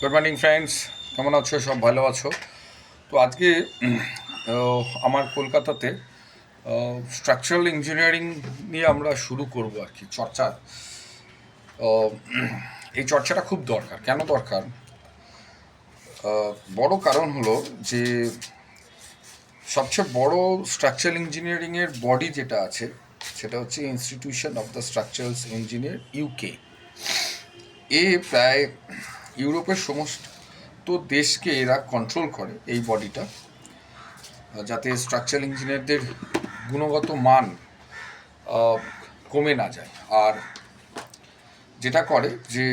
Good morning friends কেমন আছো? সব ভালো আছো? তো আজকে আমার কলকাতাতে স্ট্রাকচারাল ইঞ্জিনিয়ারিং নিয়ে আমরা শুরু করব আর কি, চর্চা। এই চর্চাটা খুব দরকার। কেন দরকার? বড় কারণ হলো যে, সবচেয়ে বড় স্ট্রাকচারাল ইঞ্জিনিয়ারিংয়ের বডি যেটা আছে, সেটা হচ্ছে institution of the structurals engineer UK এ প্রায় ইউরোপের সমস্ত দেশকে এরা কন্ট্রোল করে এই বডিটা যাতে স্ট্রাকচারাল ইঞ্জিনিয়ারদের গুণগত মান কমে না যায়। আর যেটা করে যে,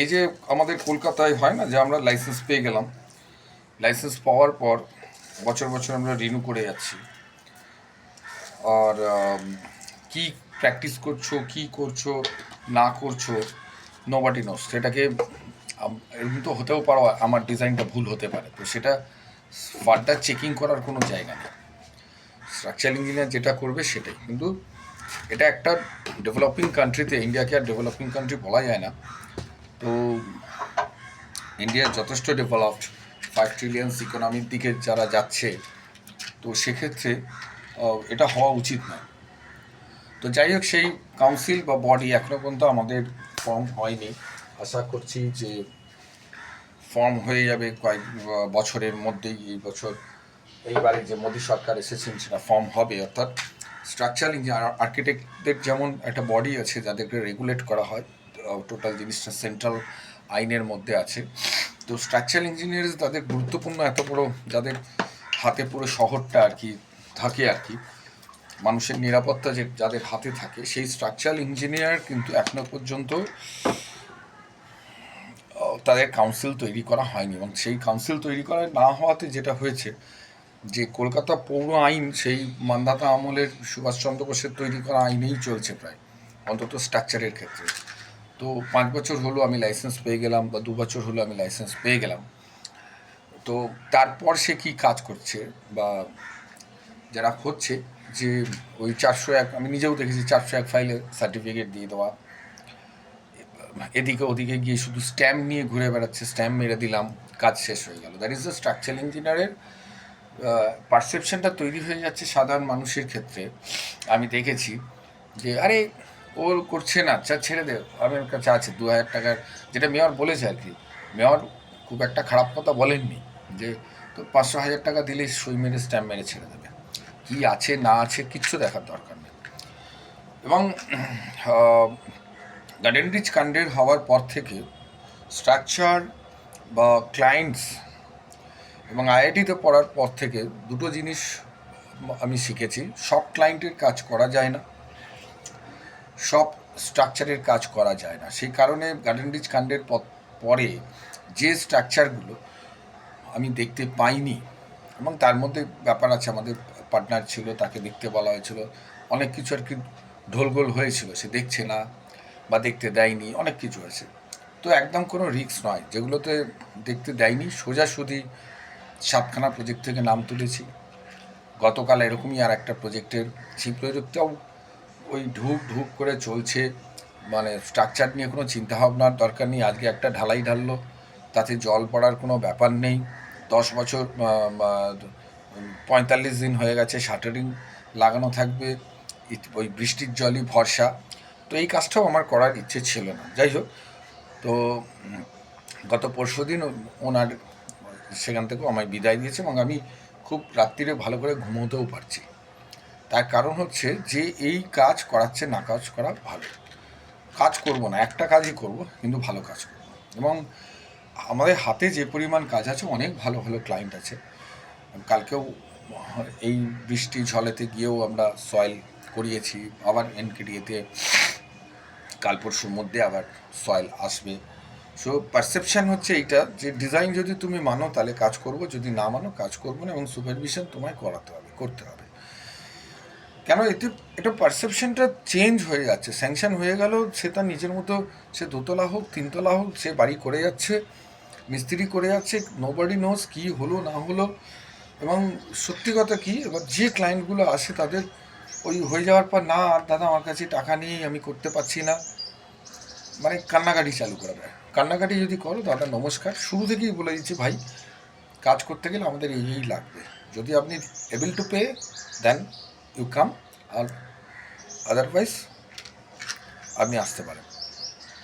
এই যে আমাদের কলকাতায় হয় না যে আমরা লাইসেন্স পেয়ে গেলাম লাইসেন্স পাওয়ার পর বছর বছর আমরা রিনিউ করে যাচ্ছি। আর কি প্র্যাকটিস করছ, কি করছ, না করছ নোবাডি নোস সেটাকে এরকম তো হতেও পারো, আমার ডিজাইনটা ভুল হতে পারে। তো সেটা ফার্দার চেকিং করার কোনো জায়গা নেই। স্ট্রাকচারাল ইঞ্জিনিয়ার যেটা করবে সেটাই। কিন্তু এটা একটা ডেভেলপিং কান্ট্রিতে ইন্ডিয়াকে আর ডেভেলপিং কান্ট্রি বলা যায় না। তো ইন্ডিয়া যথেষ্ট ডেভেলপড ফাইভ ট্রিলিয়ন্স ইকোনমির দিকে যারা যাচ্ছে, তো সেক্ষেত্রে এটা হওয়া উচিত না তো যাই হোক, সেই কাউন্সিল বা বডি এখনও পর্যন্ত আমাদের ফর্ম হয়নি। আশা করছি যে ফর্ম হয়ে যাবে কয়েক বছরের মধ্যেই এই বছর। এইবারে যে মোদী সরকার এসেছেন, সেটা ফর্ম হবে, অর্থাৎ স্ট্রাকচারাল ইঞ্জিনিয়ার আর্কিটেক্টদের যেমন একটা বডি আছে, যাদেরকে রেগুলেট করা হয় টোটাল জিনিসটা সেন্ট্রাল আইনের মধ্যে আছে। তো স্ট্রাকচারাল ইঞ্জিনিয়ার তাদের গুরুত্বপূর্ণ এত বড়, যাদের হাতে পুরো শহরটা আর কি থাকে আর কি, মানুষের নিরাপত্তা যে যাদের হাতে থাকে, সেই স্ট্রাকচারাল ইঞ্জিনিয়ার কিন্তু এখনও পর্যন্ত তাদের কাউন্সিল তৈরি করা হয়নি এবং সেই কাউন্সিল তৈরি করা না হওয়াতে যেটা হয়েছে যে কলকাতা পৌর আইন সেই মান্দাতা আমলের সুভাষচন্দ্র বোসের তৈরি করা আইনেই চলছে প্রায়, অন্তত স্ট্রাকচারের ক্ষেত্রে। তো পাঁচ বছর হলো আমি লাইসেন্স পেয়ে গেলাম বা দু বছর হলো আমি লাইসেন্স পেয়ে গেলাম। তো তারপর সে কি কাজ করছে বা যারা হচ্ছে যে ওই চারশো এক, আমি নিজেও দেখেছি চারশো এক ফাইলে সার্টিফিকেট দিয়ে দেওয়া। এদিকে ওদিকে গিয়ে শুধু স্ট্যাম্প নিয়ে ঘুরে বেড়াচ্ছে স্ট্যাম্প মেরে দিলাম, কাজ শেষ হয়ে গেল। দ্যাট ইজ দ্য স্ট্রাকচারাল ইঞ্জিনিয়ারের পারসেপশনটা তৈরি হয়ে যাচ্ছে সাধারণ মানুষের ক্ষেত্রে। আমি দেখেছি যে, আরে, ও করছে না চা ছেড়ে দে, আমার কাছে আছে দু হাজার টাকার, যেটা মেয়র বলেছে আর কি। মেয়র খুব একটা খারাপ কথা বলেননি যে তো পাঁচশো হাজার টাকা দিলে সই মেরে স্ট্যাম্প মেরে ছেড়ে দেবে। কী আছে, না আছে, কিচ্ছু দেখার দরকার নেই। এবং গার্ডেন রিচ কাণ্ডের হওয়ার পর থেকে স্ট্রাকচার বা ক্লায়েন্টস এবং আইআইটিতে পড়ার পর থেকে দুটো জিনিস আমি শিখেছি। সব ক্লায়েন্টের কাজ করা যায় না, সব স্ট্রাকচারের কাজ করা যায় না। সেই কারণে গার্ডেন রিচ কাণ্ডের পরে যে স্ট্রাকচারগুলো আমি দেখতে পাইনি এবং তার মধ্যে ব্যাপার আছে, আমাদের পার্টনার ছিল, তাকে দেখতে বলা হয়েছিল, অনেক কিছু আর কি ঢোলগোল হয়েছিল, সে দেখছে না। বা দেখতে দেয়নি, অনেক কিছু আছে। তো একদম কোনো রিস্ক নয়, যেগুলোতে দেখতে দেয়নি, সোজাসুজি সাতখানা প্রজেক্ট থেকে নাম তুলেছি। গতকাল এরকমই আর একটা প্রজেক্টের সেই প্রজেক্টটাও ওই ঢুক ঢুক করে চলছে মানে স্ট্রাকচার নিয়ে কোনো চিন্তাভাবনার দরকার নেই, আজকে একটা ঢালাই ঢাললো, তাতে জল পড়ার কোনো ব্যাপার নেই। দশ বছর পঁয়তাল্লিশ দিন হয়ে গেছে, শাটারিং লাগানো থাকবে ওই বৃষ্টির জলই ভরসা। তো এই কাজটাও আমার করার ইচ্ছে ছিল না। যাই হোক, তো গত পরশু দিন ওনার সেখান থেকেও আমায় বিদায় দিয়েছে এবং আমি খুব রাত্রিরে ভালো করে ঘুমোতেও পারছি। তার কারণ হচ্ছে যে এই কাজ করাচ্ছে না কাজ করা ভালো। কাজ করব না, একটা কাজই করব, কিন্তু ভালো কাজ করব। এবং আমাদের হাতে যে পরিমাণ কাজ আছে, অনেক ভালো ভালো ক্লায়েন্ট আছে। কালকেও এই বৃষ্টি ঝলেতে গিয়েও আমরা সয়েল করিয়েছি, আবার এনকেডিএতে কাল পরশুর মধ্যে আবার সয়েল আসবে। সো পারসেপশন হচ্ছে এইটা যে ডিজাইন যদি তুমি মানো, তাহলে কাজ করব। যদি না মানো, কাজ করব না এবং সুপারভিশন তোমায় করাতে হবে, করতে হবে। কেন? এতে, এটা পারসেপশনটা চেঞ্জ হয়ে যাচ্ছে। স্যাংশন হয়ে গেল, সে তার নিজের মতো, সে দোতলা হোক, তিনতলা হোক, সে বাড়ি করে যাচ্ছে, মিস্ত্রি করে যাচ্ছে নোবডি নোজ কী হলো, না হলো। এবং সত্যি কথা কী? এবার যে ক্লায়েন্টগুলো আসে, তাদের ওই হয়ে যাওয়ার পর, না, আর দাদা, আমার কাছে টাকা নেই, আমি করতে পারছি না। মানে কান্নাকাটি চালু করে দেয় কান্নাকাটি যদি করো, দাদা, নমস্কার। শুরু থেকেই বলে দিচ্ছি, ভাই, কাজ করতে গেলে আমাদের এই এই লাগবে। যদি আপনি able to pay then you come R otherwise আপনি আসতে পারেন।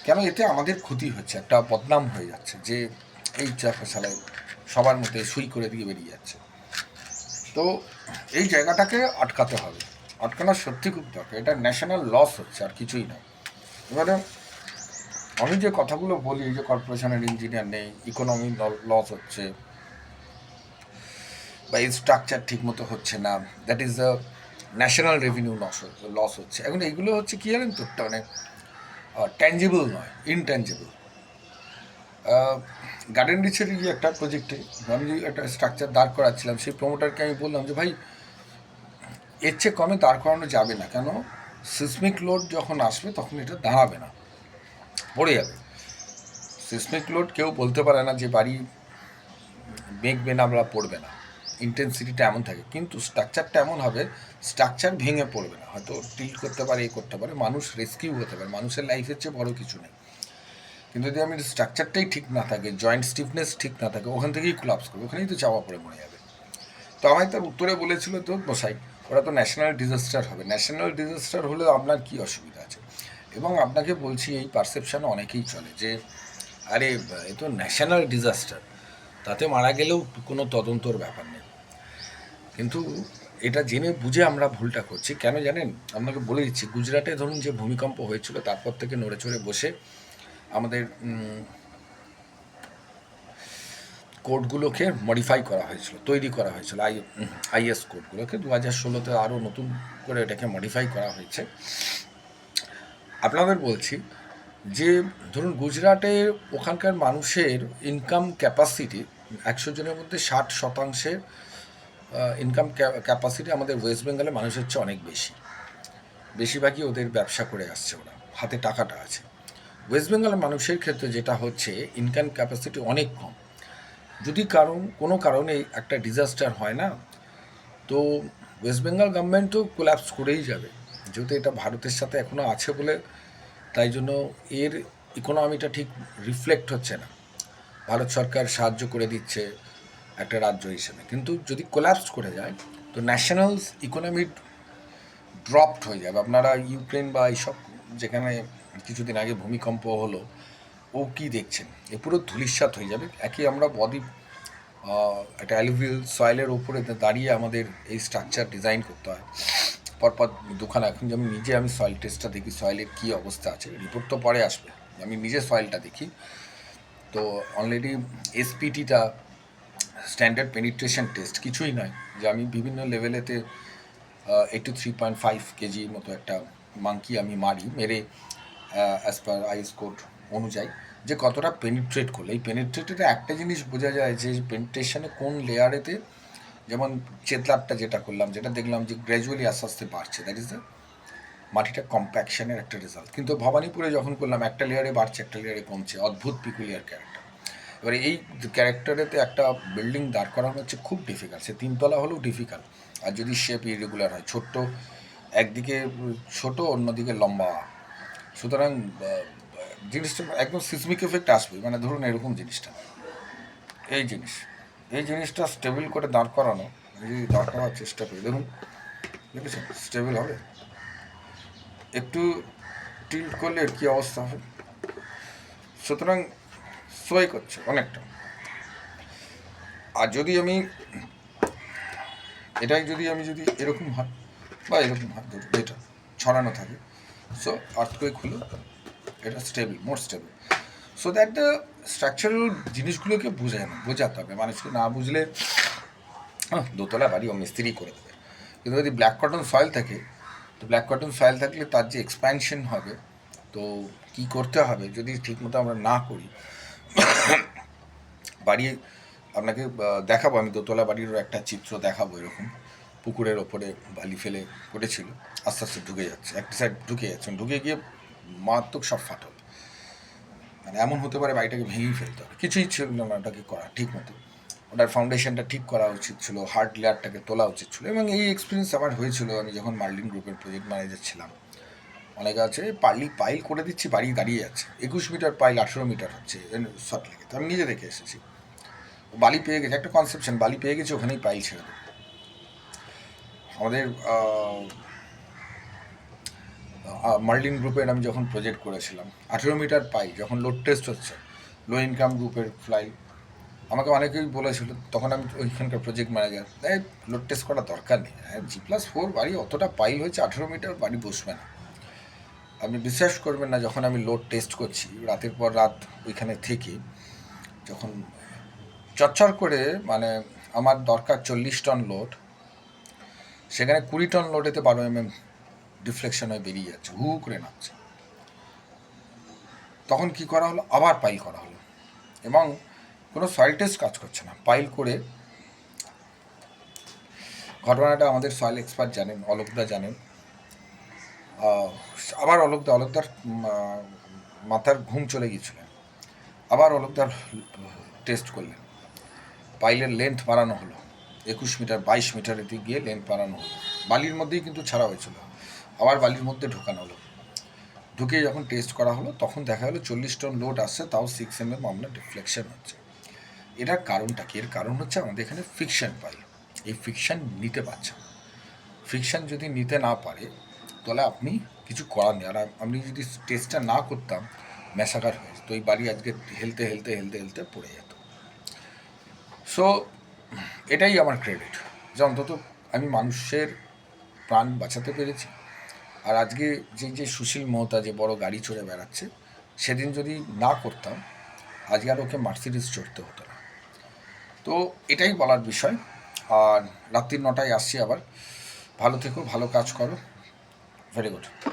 কেন? এতে আমাদের ক্ষতি হচ্ছে, একটা বদনাম হয়ে যাচ্ছে, যে এই চাকা সালায় সবার মধ্যে সুই করে দিয়ে বেরিয়ে যাচ্ছে। তো এই জায়গাটাকে আটকাতে হবে। আটকানো সত্যি খুব দরকার। এটা ন্যাশনাল লস হচ্ছে, আর কিছুই না এবারে আমি যে কথাগুলো বলি যে কর্পোরেশনের ইঞ্জিনিয়ার নেই ইকোনমি লস হচ্ছে, বা এই স্ট্রাকচার ঠিকমতো হচ্ছে না that is the national revenue loss loss হচ্ছে। এখন এইগুলো হচ্ছে কী জানেন তো? মানে ট্যাঞ্জেবল নয় ইনট্যাঞ্জেবল গার্ডেন রিচের একটা প্রজেক্টে আমি একটা স্ট্রাকচার দাঁড় করাচ্ছিলাম, সেই প্রমোটারকে আমি বললাম যে, ভাই এর চেয়ে কমে দাঁড় করানো যাবে না। কেন? সিসমিক লোড যখন আসবে, তখন এটা দাঁড়াবে না। পড়ে যাবে। সিসমিক লোড কেউ বলতে পারে না যে বাড়ি মেঘবে না আমরা পড়বে না। ইন্টেন্সিটিটা এমন থাকে। কিন্তু স্ট্রাকচারটা এমন হবে স্ট্রাকচার ভেঙে পড়বে না। হয়তো টিল করতে পারে, এ করতে পারে, মানুষ রেস্কিউ হতে পারে। মানুষের লাইফের চেয়ে বড় কিছু নেই। কিন্তু যদি আমি স্ট্রাকচারটাই ঠিক না থাকে জয়েন্ট স্টিফনেস ঠিক না থাকে, ওখান থেকেই কোলাপস করবে। ওখানেই তো চাওয়া পড়ে মরে যাবে। তো আমায় তার উত্তরে বলেছিল তো মশাই ওরা তো ন্যাশনাল ডিজাস্টার হবে। ন্যাশনাল ডিজাস্টার হলে আপনার কী অসুবিধা আছে? এবং আপনাকে বলছি, এই পারসেপশান অনেকেই চলে যে, আরে, এ তো ন্যাশনাল ডিজাস্টার তাতে মারা গেলেও কোনো তদন্তর ব্যাপার নেই। কিন্তু এটা জেনে বুঝে আমরা ভুলটা করছি। কেন জানেন? আপনাকে বলে দিচ্ছি, গুজরাটে ধরুন যে ভূমিকম্প হয়েছিল, তারপর থেকে নড়ে চড়ে বসে আমাদের কোডগুলোকে মডিফাই করা হয়েছিল, তৈরি করা হয়েছিল, আই আইএস কোডগুলোকে। দু হাজার ষোলোতে আরও নতুন করে এটাকে মডিফাই করা হয়েছে। আপনাদের বলছি যে, ধরুন গুজরাটে ওখানকার মানুষের ইনকাম ক্যাপাসিটি একশো জনের মধ্যে ষাট শতাংশের ইনকাম ক্যাপাসিটি আমাদের ওয়েস্ট বেঙ্গলের মানুষের চেয়ে অনেক বেশি। বেশিরভাগই ওদের ব্যবসা করে আসছে ওরা, হাতে টাকাটা আছে। ওয়েস্ট বেঙ্গলের মানুষের ক্ষেত্রে যেটা হচ্ছে ইনকাম ক্যাপাসিটি অনেক কম। যদি কারণ, কোনো কারণে একটা ডিজাস্টার হয় না, তো ওয়েস্ট বেঙ্গল গভর্নমেন্টও কোল্যাপস করেই যাবে। যেহেতু এটা ভারতের সাথে এখনও আছে বলে, তাই জন্য এর ইকোনমিটা ঠিক রিফ্লেক্ট হচ্ছে না। ভারত সরকার সাহায্য করে দিচ্ছে একটা রাজ্য হিসেবে। কিন্তু যদি কোল্যাপস করে যায়, তো ন্যাশনাল ইকোনমি ড্রপড হয়ে যাবে। আপনারা ইউক্রেন বা এইসব যেখানে কিছুদিন আগে ভূমিকম্প হলো ও কি দেখছেন? এ পুরো ধুলিস্বাত হয়ে যাবে। একই আমরা বদ্বীপ একটা অ্যালুভিয়াল সয়েলের ওপরে দাঁড়িয়ে আমাদের এই স্ট্রাকচার ডিজাইন করতে হয়। পরপর দুখানা, এখন যেমন নিজে আমি সয়েল টেস্টটা দেখি সয়েলের কী অবস্থা আছে রিপোর্ট তো পরে আসবে। আমি নিজে সয়েলটা দেখি। তো অলরেডি এসপিটিটা স্ট্যান্ডার্ড পেনিট্রেশন টেস্ট কিছুই নয় যে আমি বিভিন্ন লেভেলেতে eight two three point five KG মতো একটা মাংকি আমি মারি, মেরে অ্যাজ পার আইস কোড অনুযায়ী যে কতটা পেনিট্রেট করল। এই পেনিট্রেটের একটা জিনিস বোঝা যায় যে পেনিট্রেশনে কোন লেয়ারেতে যেমন চেতলাপটা যেটা করলাম, যেটা দেখলাম যে গ্র্যাজুয়ালি আস্তে আস্তে বাড়ছে দ্যাট ইজ দ্য মাটিটা কম্প্যাকশনের একটা রেজাল্ট কিন্তু ভবানীপুরে যখন করলাম, একটা লেয়ারে বাড়ছে, একটা লেয়ারে কমছে, অদ্ভুত পিকুলিয়ার ক্যারেক্টার এবারে এই ক্যারেক্টারেতে একটা বিল্ডিং দাঁড় করানো হচ্ছে খুব ডিফিকাল্ট সে তিনতলা হলেও ডিফিকাল্ট আর যদি শেপ ইরেগুলার হয়, ছোট্ট, একদিকে ছোট, অন্যদিকে লম্বা। সুতরাং জিনিসটা একদম সিসমিক এফেক্ট আসবে। মানে ধরুন এরকম জিনিসটা। এই জিনিস। এই জিনিসটা স্টেবল করে দাঁড় করানো যদি দাঁড় করার চেষ্টা করি। দেখুন, দেখেছেন? স্টেবল হবে। একটু টিল্ট করলে কী অবস্থা হবে? সুতরাং সোয়াই করছে অনেকটা। আর যদি আমি, এটাই যদি আমি যদি এরকম হয়, বা এরকম হয় এটা ছড়ানো থাকে। সো আর্থকুয়েক হলো। এটা stable more stable so that the structural জিনিসগুলোকে বোঝায় না, বোঝাতে হবে। মানুষকে না বুঝলে দোতলা বাড়ি ও মিস্ত্রি করে দেবে। কিন্তু যদি ব্ল্যাক কটন সয়েল থাকে, তো ব্ল্যাক কটন সয়েল থাকলে তার যে এক্সপ্যানশন হবে, তো কি করতে হবে? যদি ঠিকমতো আমরা না করি, বাড়ি আপনাকে দেখাবো। আমি দোতলা বাড়িরও একটা চিত্র দেখাবো এরকম। পুকুরের ওপরে বালি ফেলে করেছিল আস্তে আস্তে ঢুকে যাচ্ছে। একটা সাইড ঢুকে যাচ্ছে। ঢুকে গিয়ে মারাত্মক সব ফাটল। মানে এমন হতে পারে বাড়িটাকে ভেঙেই ফেলতে হবে। কিছুই ছিল না ওটাকে করা ঠিক মতো। ওটার ফাউন্ডেশনটা ঠিক করা উচিত ছিল হার্ড লেয়ারটাকে তোলা উচিত ছিল এবং এই এক্সপিরিয়েন্স আমার হয়েছিল। আমি যখন মার্লিন গ্রুপের প্রজেক্ট ম্যানেজার ছিলাম, অনেকে আছে, পালি পাইল করে দিচ্ছি, বাড়ি দাঁড়িয়ে যাচ্ছে। একুশ মিটার পাইল আঠেরো মিটার হচ্ছে শর্ট লেগে তো আমি নিজে দেখে এসেছি। বালি পেয়ে গেছে, একটা কনসেপশন বালি পেয়ে গেছে, ওখানেই পাইল ছেড়ে দেবো। আমাদের মার্লিন গ্রুপের আমি যখন প্রজেক্ট করেছিলাম, আঠেরো মিটার পাই, যখন লোড টেস্ট হচ্ছে লো ইনকাম গ্রুপের ফ্লাই আমাকে অনেকেই বলেছিল, তখন আমি ওইখানকার প্রজেক্ট ম্যানেজার এই লোড টেস্ট করার দরকার নেই হ্যাঁ জি প্লাস ফোর বাড়ি অতটা পাইল হয়েছে, আঠেরো মিটার বাড়ি বসবে না। আপনি বিশ্বাস করবেন না, যখন আমি লোড টেস্ট করছি, রাতের পর রাত ওইখানে থেকে, যখন চচ্চর করে মানে আমার দরকার চল্লিশ টন লোড সেখানে কুড়ি টন লোডেতে বারো এম এম ডিফ্লেকশন হয়ে বেরিয়ে যাচ্ছে, হু করে নামছে। তখন কি করা হলো? আবার পাইল করা হলো। এবং কোনো সয়েল টেস্ট কাজ করছে না। পাইল করে ঘটনাটা আমাদের সয়েল এক্সপার্ট জানেন, অলোকদা জানেন। আবার অলোকদা, অলোকদার মাথার ঘুম চলে গিয়েছিলেন। আবার অলোকদার টেস্ট করলেন। পাইলের লেন্থ বাড়ানো হলো। একুশ মিটার বাইশ মিটারের দিকে গিয়ে লেন্থ বাড়ানো হলো। বালির মধ্যেই কিন্তু ছাড়া হয়েছিল। আবার বালির মধ্যে ঢোকানো হলো। ঢুকে যখন টেস্ট করা হলো, তখন দেখা গেলো চল্লিশ টন লোড আসছে, তাও সিক্স এম এম আমরা ডিফ্লেকশন হচ্ছে। এটার কারণটা কি? এর কারণ হচ্ছে আমাদের এখানে ফিকশন পাই। এই ফিকশন নিতে পারছে না। ফিকশন যদি নিতে না পারে, তাহলে আপনি কিছু করার নেই। আর আপনি যদি টেস্টটা না করতাম মেশাকার হয়ে তো এই বাড়ি আজকে হেলতে হেলতে হেলতে হেলতে পড়ে যেত। সো এটাই আমার ক্রেডিট যে অন্তত আমি মানুষের প্রাণ বাঁচাতে পেরেছি। আর আজকে যে যে সুশীল মহতা যে বড় গাড়ি চড়ে বেড়াচ্ছে, সেদিন যদি না করতাম, আজকে আর ওকে মার্সিডিস চড়তে হতো না। তো এটাই বলার বিষয়। আর রাত্রির নটায় আসছি আবার। ভালো থেকো, ভালো কাজ করো। Very good